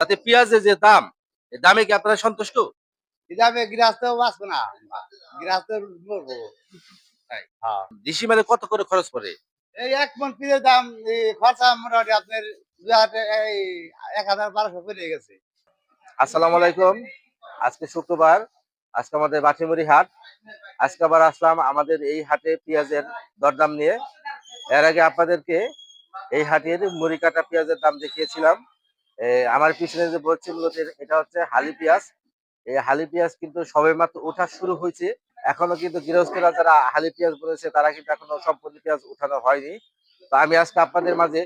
তাতে পেঁয়াজের যে দাম এই দামে কি আপনারা সন্তুষ্ট? হিসাবে গৃহস্থ বাঁচবো না। গৃহস্থ মরবো। হ্যাঁ। দেশি মানে কত করে খরচ পড়ে? এই এক মন পিসের দাম খরচা মোটামুটি আপনার এক হাজার বারোশো পেরিয়ে গেছে। আসসালামু আলাইকুম। আজকে শুক্রবার। আজকে আমাদের বাটিমুড়ি হাট। আজকে আবার আসলাম আমাদের এই হাটে পেঁয়াজের দরদাম নিয়ে। এর আগে আপনাদেরকে এই হাটের মুড়ি কাটা পেঁয়াজের দাম দেখিয়েছিলাম। আমার পিছনে যে বলছি মূলত এটা হচ্ছে হালি পেঁয়াজ এই হালি পেঁয়াজ কিন্তু সবে মাত্র ওঠা শুরু হয়েছে। এখনও কিন্তু গৃহস্থরা যারা হালি পেঁয়াজ বলেছে, তারা কিন্তু এখনও সম্পূর্ণ পেঁয়াজ উঠানো হয়নি। তো আমি আজকে আপনাদের মাঝে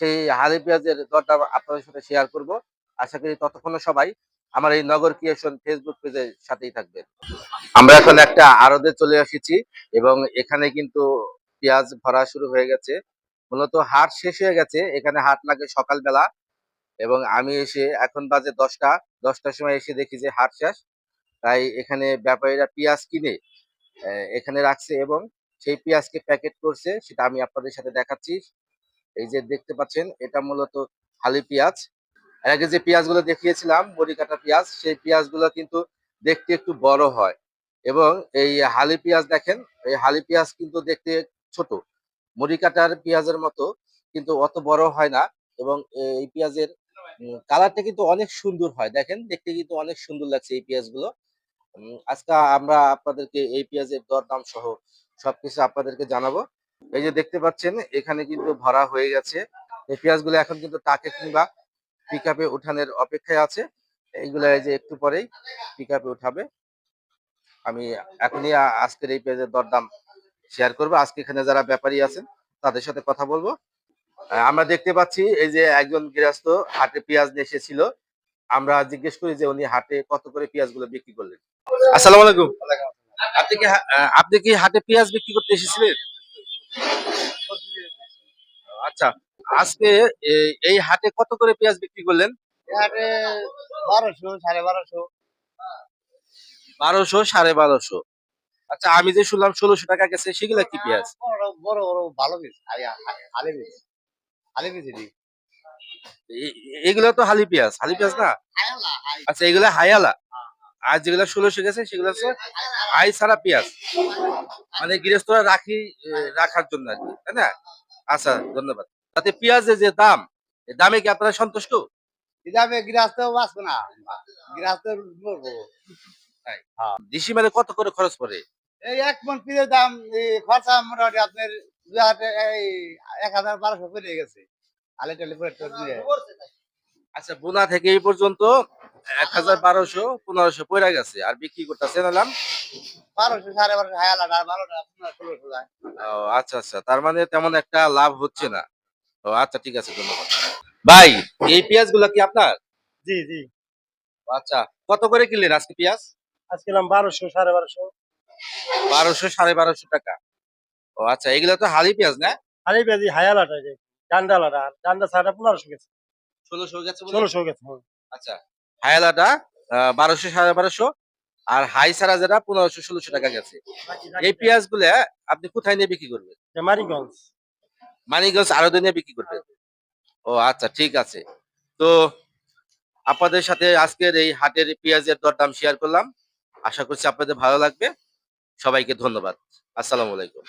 সেই হালি পেঁয়াজের দরদাম আপনাদের সাথে শেয়ার করব। আশা করি ততক্ষণ সবাই আমার এই নগর ক্রিয়েশন ফেসবুক পেজের সাথেই থাকবে আমরা এখন একটা আড়তে চলে এসেছি এবং এখানে কিন্তু পেঁয়াজ ভরা শুরু হয়ে গেছে। মূলত হাট শেষ হয়ে গেছে। এখানে হাট লাগে সকালবেলা। এবং আমি এসে এখন বাজে দশটা, দশটার সময় এসে দেখি যে হাট শেষ। তাই এখানে ব্যাপারীরা পেঁয়াজ কিনে এখানে রাখছে এবং সেই পেঁয়াজকে প্যাকেট করছে, সেটা আমি আপনাদের সাথে দেখাচ্ছি। এই যে দেখতে পাচ্ছেন, এটা মূলত হালি পেঁয়াজ। এর আগে যে পেঁয়াজগুলো দেখিয়েছিলাম বড়ি কাটা পেঁয়াজ, সেই পেঁয়াজগুলো কিন্তু দেখতে একটু বড় হয়। এবং এই হালি পেঁয়াজ দেখেন, এই হালি পেঁয়াজ কিন্তু দেখতে ছোট। মুড়ি কাটার পেঁয়াজের মতো, কিন্তু অত বড় হয় না। এবং এই পেঁয়াজের কালারটা কিন্তু অনেক সুন্দর হয়। দেখেন দেখতে কিন্তু অনেক সুন্দর লাগছে এই পেঁয়াজগুলো। উম, আজকে আমরা আপনাদেরকে এই পেঁয়াজের দরদাম সহ সবকিছু আপনাদেরকে জানাব। এই যে দেখতে পাচ্ছেন এখানে কিন্তু ভরা হয়ে গেছে। এই পেঁয়াজগুলো এখন কিন্তু টাকে কিংবা পিক আপে উঠানের অপেক্ষায় আছে। এইগুলো এই যে একটু পরেই পিক আপে উঠাবে। আমি এখনই আজকের এই পেঁয়াজের দরদাম শেয়ার করব। আজকে এখানে যারা ব্যাপারী আছেন তাদের সাথে কথা বলব। আমরা দেখতে পাচ্ছি এই যে একজন গৃহস্থ হাটে পেঁয়াজ নিয়ে এসেছিল। আমরা জিজ্ঞেস করি যে উনি হাটে কত করে পেঁয়াজগুলো বিক্রি করলেন। আসসালামু আলাইকুম। আপনি কি আপনি কি হাটে পেঁয়াজ বিক্রি করতে এসেছিলেন? আচ্ছা আজকে এই- হাটে কত করে পেঁয়াজ বিক্রি করলেন? বারোশো সাড়ে বারোশো। বারোশো সাড়ে বারোশো। আচ্ছা আমি যে শুনলাম ষোলোশো টাকা গেছে সেগুলা কি পেঁয়াজ? বড় বড় ভালো পিস হালি পিস এটি এগুলো তো হালি পেঁয়াজ হালি পেঁয়াজ না? আচ্ছা এগুলা হাইয়ালা আর যেগুলো ষোলোশো গেছে সেগুলো হচ্ছে হাই ছাড়া পেঁয়াজ। মানে গৃহস্থরা রাখি রাখার জন্য আর কি তাই না? আচ্ছা ধন্যবাদ। তাতে পেঁয়াজের যে দাম দামে কি আপনারা সন্তুষ্ট? গৃহস্থ বাঁচবো না। গৃহস্থ মরবো। দেশি মানে কত করে খরচ পড়ে? এই এক মন পিসের দাম খরচা মোটামুটি আপনার এক হাজার বারোশো পেরিয়ে গেছে। আলে। আচ্ছা বোনা থেকে এই পর্যন্ত এক হাজার বারোশো পনেরোশো পড়ে গেছে। আর বিক্রি করতেছে নাম বারোশো সাড়ে বারোশো বারোটা ষোলোশো যায়। ও আচ্ছা আচ্ছা। তার মানে তেমন একটা লাভ হচ্ছে না। ও আচ্ছা ঠিক আছে ধন্যবাদ। ভাই এই পেঁয়াজগুলা কি আপনার? জি জি। ও, আচ্ছা কত করে কিনলেন আজকে পেঁয়াজ? আজকে নাম বারোশো সাড়ে বারোশো। বারোশো সাড়ে বারোশো টাকা। ও আচ্ছা এগুলো তো হালি পেঁয়াজ না? হালি পেঁয়াজি হায়ালাটা যে ডান্ডালাটা ডান্ডা ছাড়া পনেরোশো গেছে। ষোলোশো গেছে ষোলোশো গেছে হুম। আচ্ছা হায়ালাটা বারোশো সাড়ে বারোশো আর হাই সারা যেটা পনেরোশো ষোলোশো টাকা গেছে। এই পেঁয়াজগুলা আপনি কোথায় নিয়ে বিক্রি করবেন? যে মারিগঞ্জ মানিকগঞ্জ আরও নিয়ে বিক্রি করবেন? ও আচ্ছা ঠিক আছে। তো আপনাদের সাথে আজকের এই হাটের পেঁয়াজের দরদাম শেয়ার করলাম। আশা করছি আপনাদের ভালো লাগবে। সবাইকে ধন্যবাদ। আসসালামু আলাইকুম।